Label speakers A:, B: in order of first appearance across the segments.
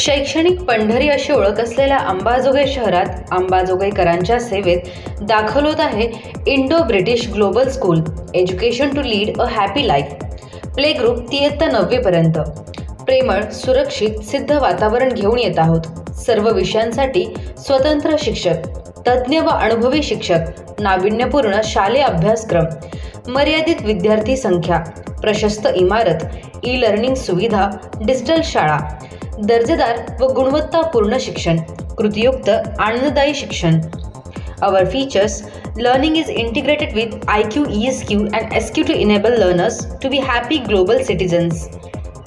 A: शैक्षणिक पंढरी अशी ओळख असलेल्या अंबाजोगाई शहरात अंबाजोगाईकरांच्या सेवेत दाखल होत आहे Indo British global school education to lead a happy life. Play group इयत्ता नववीपर्यंत प्रेमळ सुरक्षित सिद्ध वातावरण घेऊन येत आहोत. सर्व विषयांसाठी स्वतंत्र शिक्षक तज्ज्ञ व अनुभवी शिक्षक नाविन्यपूर्ण शालेय अभ्यासक्रम मर्यादित विद्यार्थी संख्या प्रशस्त इमारत ई लर्निंग सुविधा डिजिटल शाळा दर्जेदार व गुणवत्तापूर्ण शिक्षण कृतीयुक्त आनंददायी शिक्षण Our features learning is integrated with IQ, ESQ, and SQ to enable learners to be happy global citizens.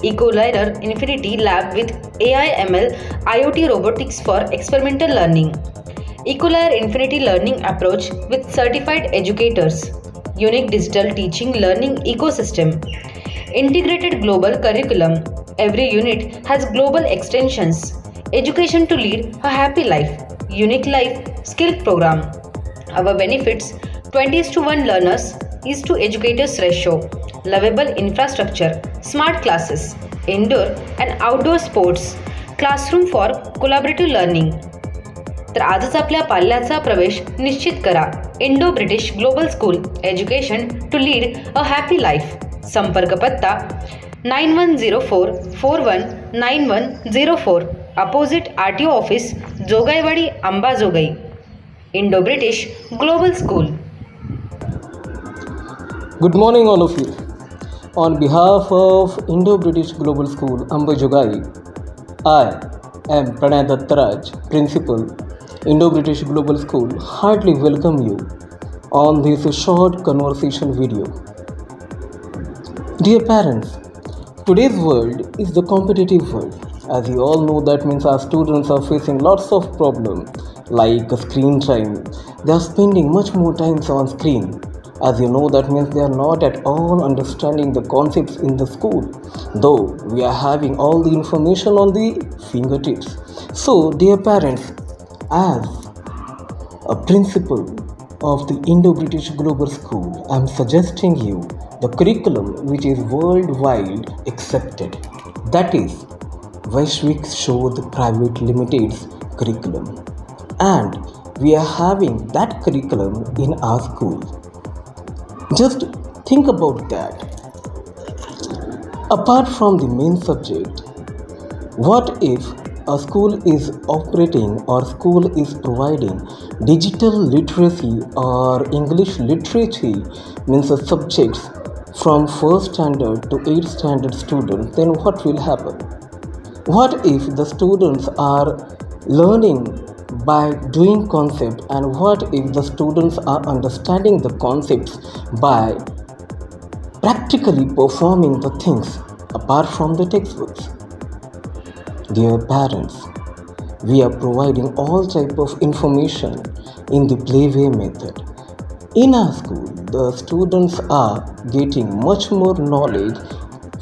A: EcoLiner Infinity Lab with AI ML IoT robotics for experimental learning. EcoLiner Infinity Learning Approach with certified educators. Unique digital teaching learning ecosystem. Integrated global curriculum. Every unit has global extensions. Education to lead a happy life. Unique life skill program. Our benefits 20 is to 1 learners is to educators ratio. Lovable infrastructure, smart classes, indoor and outdoor sports, classroom for collaborative learning. तर आजच आपल्या पाल्याचा प्रवेश निश्चित करा Indo British global school education to lead a happy life संपर्क पत्ता nine one zero four four one nine one zero four opposite R T O office Jogaiwadi Ambajogai Indo British global school
B: Good morning, all of you. On behalf of Indo British Global School, Ambajogai, I am Pranay Dattaraj, Principal, Indo British Global School, heartily welcome you on this short conversation video. Dear parents, today's world is the competitive world. As you all know, that means our students are facing lots of problems like screen time. They are spending much more time on screen. As you know, that means they are not at all understanding the concepts in the school, though we are having all the information on the fingertips. So, dear parents, as a principal of the Indo British Global School, I am suggesting you the curriculum which is worldwide accepted. That is Vaishvik Shodh Private Limited's curriculum. And we are having that curriculum in our school. Just think about that. Apart from the main subject, what if a school is operating or school is providing digital literacy or English literacy means the subjects from first standard to eighth standard students, then what will happen? What if the students are learning by doing concept and what if the students are understanding the concepts by practically performing the things apart from the textbooks? Dear parents, we are providing all type of information in the playway method. In our school, the students are getting much more knowledge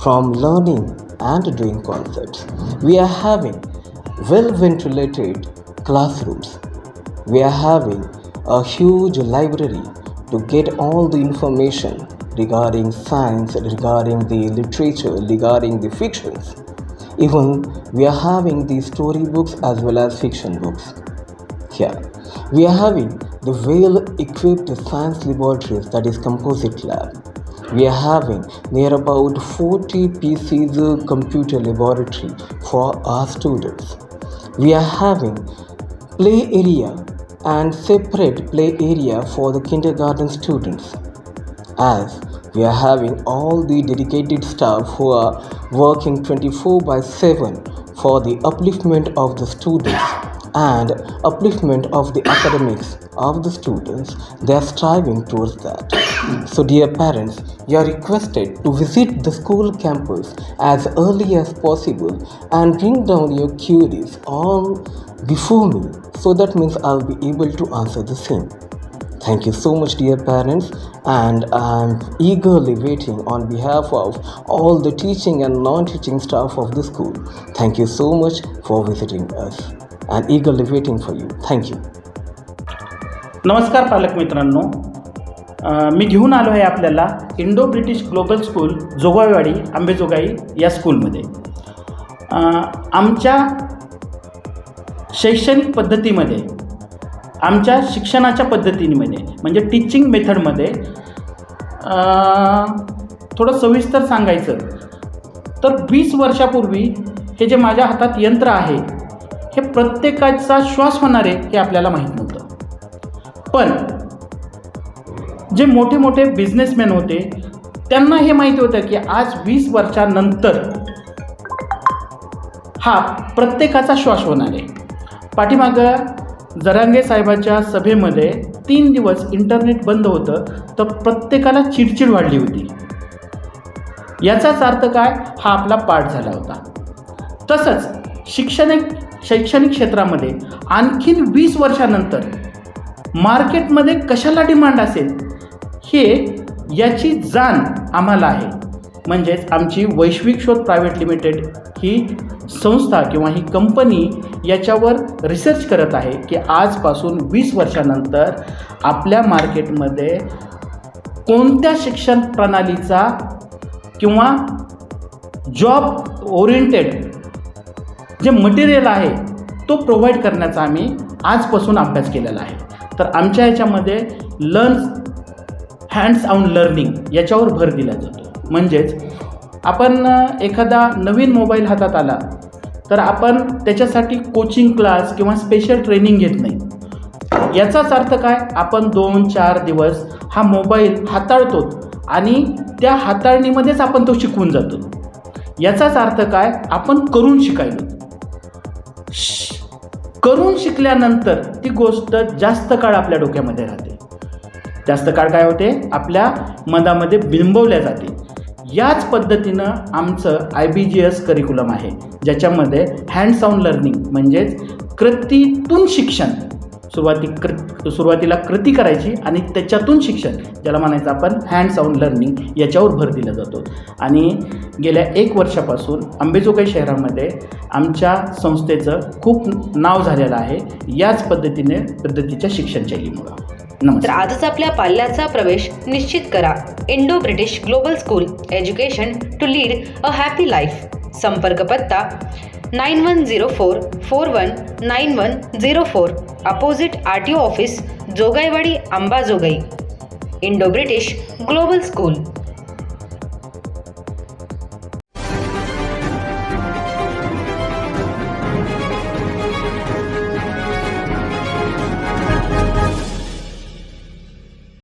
B: from learning and doing concepts. We are having well ventilated classrooms. We are having a huge library to get all the information regarding science, regarding the literature, regarding the fictions. Even we are having the storybooks as well as fiction books. Here, we are having the well equipped science laboratories that is composite lab. We are having near about 40 pieces of computer laboratory for our students. We are having play area and separate play area for the kindergarten students as we are having all the dedicated staff who are working 24 by 7 for the upliftment of the students and upliftment of the academics of the students. They are striving towards that. So dear parents you are requested to visit the school campus as early as possible and bring down your queries on before me. So that means i'll be able to answer the same Thank you so much, dear parents, and I'm eagerly waiting on behalf of all the teaching and non teaching staff of the school. Thank you so much for visiting us and eagerly waiting for you. Thank you.
C: नमस्कार पालक मित्रांनो अ, मी घेऊन आलो आहे आपल्याला Indo British Global School Jogaiwadi Ambejogai या स्कूलमध्ये अ, आमच्या शैक्षणिक पद्धतीमध्ये आमच्या शिक्षणाच्या पद्धतीमध्ये म्हणजे टीचिंग मेथडमध्ये थोडं सविस्तर सांगायचं तर वीस वर्षापूर्वी हे जे माझ्या हातात यंत्र आहे हे प्रत्येकाचा श्वास होणार आहे हे आपल्याला माहीत नव्हतं. पण जे मोठे मोठे बिझनेसमॅन होते त्यांना हे माहिती होतं की आज वीस वर्षानंतर हा प्रत्येकाचा श्वास होणार आहे. पाठीमागं जरांगे साहेबांच्या सभेमध्ये तीन दिवस इंटरनेट बंद होतं तर प्रत्येकाला चिडचिड वाढली होती. याचाच अर्थ काय? हा आपला पाठ झाला होता. तसंच शिक्षणिक शैक्षणिक क्षेत्रामध्ये आणखीन वीस वर्षानंतर मार्केटमध्ये कशाला डिमांड असेल? हे याची जाण आम्हाला आहे. म्हणजेच आमची वैश्विक शोध प्रायव्हेट लिमिटेड ही संस्था किंवा ही कंपनी याच्यावर रिसर्च करत आहे की आजपासून वीस वर्षानंतर आपल्या मार्केटमध्ये कोणत्या शिक्षण प्रणालीचा किंवा जॉब ओरिएंटेड जे मटेरियल आहे तो प्रोव्हाइड करण्याचा आम्ही आजपासून अभ्यास केलेला आहे. तर आमच्या ह्याच्यामध्ये लर्न हँड्स ऑन लर्निंग याच्यावर भर दिला जातो. म्हणजेच आपण एखादा नवीन मोबाईल हातात आला तर आपण त्याच्यासाठी कोचिंग क्लास किंवा स्पेशल ट्रेनिंग घेत नाही. याचाच अर्थ काय? आपण दोन चार दिवस हा मोबाईल हाताळतो आणि त्या हाताळणीमध्येच आपण तो शिकवून जातो. याचाच अर्थ काय? आपण करून शिकायलो. श- करून शिकल्यानंतर ती गोष्ट जास्त काळ आपल्या डोक्यामध्ये राहते. जास्त काळ काय होते? आपल्या मनामध्ये बिंबवल्या जाते. याच पद्धतीनं आमचं I B G S curriculum आहे ज्याच्यामध्ये हँड्स ऑन लर्निंग म्हणजेच कृतीतून शिक्षण सुरुवाती कृ सुरुवातीला कृती करायची आणि त्याच्यातून शिक्षण ज्याला म्हणायचं आपण हँड्स ऑन लर्निंग याच्यावर भर दिला जातो. आणि गेल्या एक वर्षापासून अंबेजोगाई शहरामध्ये आमच्या संस्थेचं खूप नाव झालेलं आहे. याच पद्धतीने पद्धतीच्या शिक्षण शैलीमुळं.
A: तर
C: नमस्कार
A: आजच आपल्या पाल्याचा प्रवेश निश्चित करा. Indo British global school education to lead a happy life. संपर्क पत्ता nine one zero four four one nine one zero four opposite R T O office Jogaiwadi Ambajogai Indo British global school.